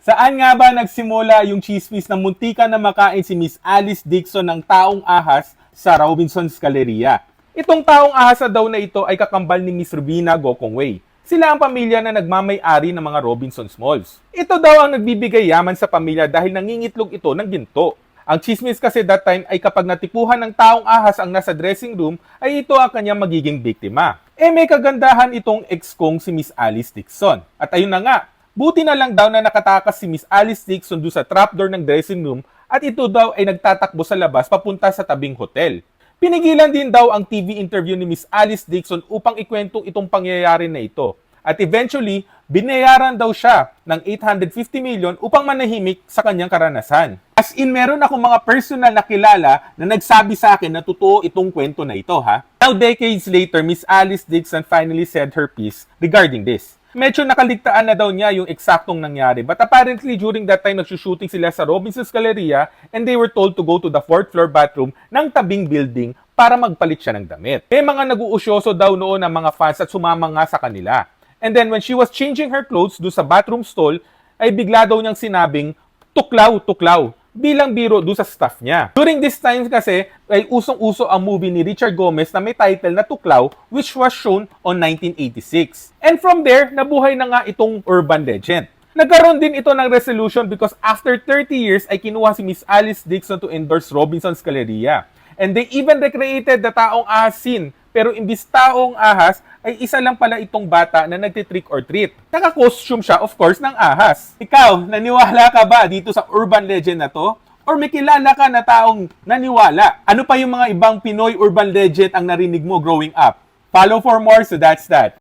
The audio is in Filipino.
Saan nga ba nagsimula yung chismis na muntika na makain si Miss Alice Dixon ng taong ahas sa Robinson's Galleria? Itong taong ahas na daw na ito ay kakambal ni Miss Rubina Gokongwei. Sila ang pamilya na nagmamay-ari ng mga Robinson's Malls. Ito daw ang nagbibigay yaman sa pamilya dahil nangingitlog ito ng ginto. Ang chismis kasi that time ay kapag natipuhan ng taong ahas ang nasa dressing room, ay ito ang kanyang magiging biktima. Eh may kagandahan itong ex kong si Miss Alice Dixon. At ayun na nga, buti na lang daw na nakatakas si Miss Alice Dixon doon sa trapdoor ng dressing room at ito daw ay nagtatakbo sa labas papunta sa tabing hotel. Pinigilan din daw ang TV interview ni Miss Alice Dixon upang ikwento itong pangyayari na ito. At eventually, binayaran daw siya ng 850 million upang manahimik sa kanyang karanasan. As in, meron akong mga personal na kilala na nagsabi sa akin na totoo itong kwento na ito, ha? Now, decades later, Miss Alice Dixon finally said her piece regarding this. Medyo nakaligtaan na daw niya yung eksaktong nangyari. But apparently, during that time, nagsushooting sila sa Robinson's Galleria and they were told to go to the fourth floor bathroom ng tabing building para magpalit siya ng damit. May mga nag-uusyoso daw noon ng mga fans at sumama nga sa kanila. And then when she was changing her clothes do sa bathroom stall, ay bigla daw niyang sinabing, tuklaw, tuklaw, bilang biro do sa staff niya. During this time kasi, ay usong-uso ang movie ni Richard Gomez na may title na Tuklaw, which was shown on 1986. And from there, nabuhay na nga itong urban legend. Nagkaroon din ito ng resolution because after 30 years ay kinuha si Miss Alice Dixon to endorse Robinson's Galleria. And they even recreated the taong ahas scene. Pero imbis taong ahas, ay isa lang pala itong bata na nagtitrick or treat. Naka-costume siya, of course, ng ahas. Ikaw, naniwala ka ba dito sa urban legend na to? Or may kilala ka na taong naniwala? Ano pa yung mga ibang Pinoy urban legend ang narinig mo growing up? Follow for more, so that's that.